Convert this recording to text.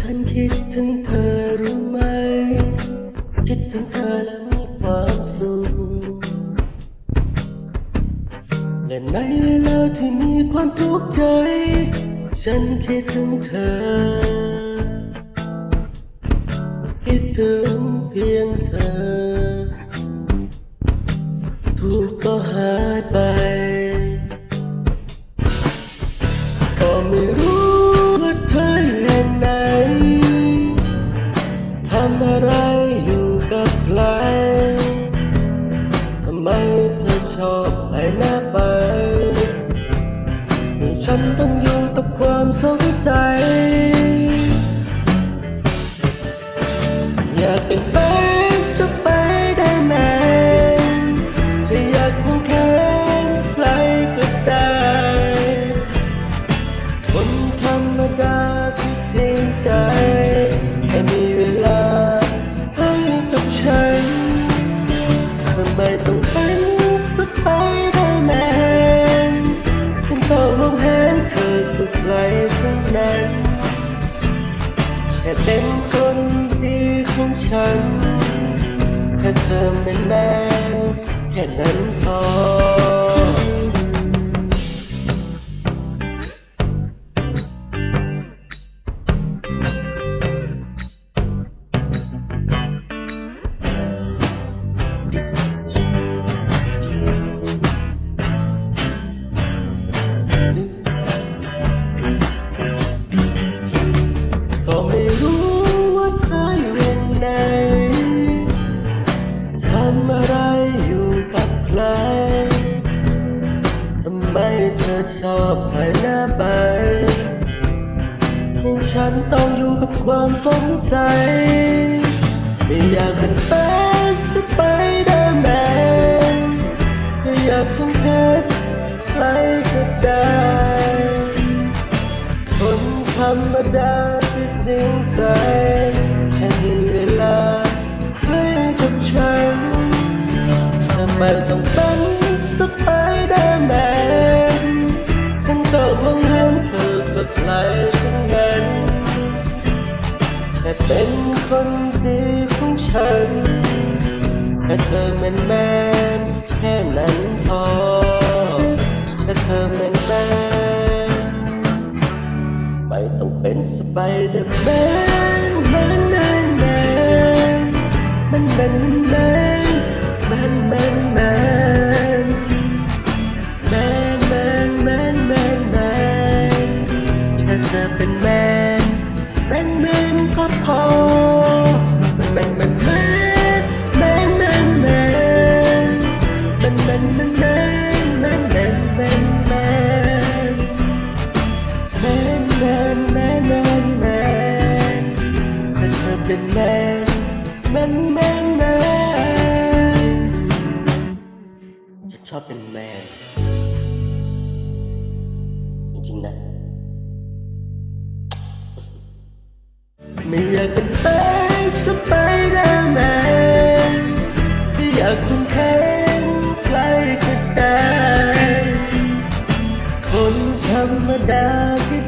ฉันคิดถึงเธอรู้ไหม คิดถึงเธอแล้ว ในเวลาที่มีความทุกข์ใจ ฉันคิดถึงเธอ คิดถึงเพียงเธอ ฉันต้องอยู่กับความสงสัยอยากเป็นแฟนสไปเดอร์แมนแต่อยากคงแขนใครก็ได้คนธรรมดาที่จริงใจให้มีเวลาให้กับฉันทำไมต้องเป็นสไป นั้น แค่เป็นคนดีของฉันแค่เธอเป็นแม่แค่นั้นพอ เธอชอบหายหน้าไปให้ฉันต้องอยู่กับความสงสัย ไม่อยากเป็นแฟนสไปเดอร์แมนก็อยากทำแค่ใครก็ได้คนธรรมดาที่จริงใจแค่มีเวลาให้กับฉันทำไมต้องเป็น ไรฉันนั้นแต่เป็นคนดีของฉันแต่เธอเหมืนแมนแค่นั้นพอแต่เธอเหมืนแมนไม่ต้องเป็นสไปเดอร์แมนมันแมนแมนมันแมนแมนแมนแมน พอแมนแมนแมนแมนแมนแมนแมนแมนแมนแมนแมนแมนแมนแมนแมนแมนแมนแมนแมนแค่เธอเป็นแมนแมนแมนแมนฉันชอบเป็นแมนจริงๆนะ ไม่อยากเป็นแฟนสไปเดอร์แมนที่อยากคุ้มแขนใครก็ได้คนธรรมดาที่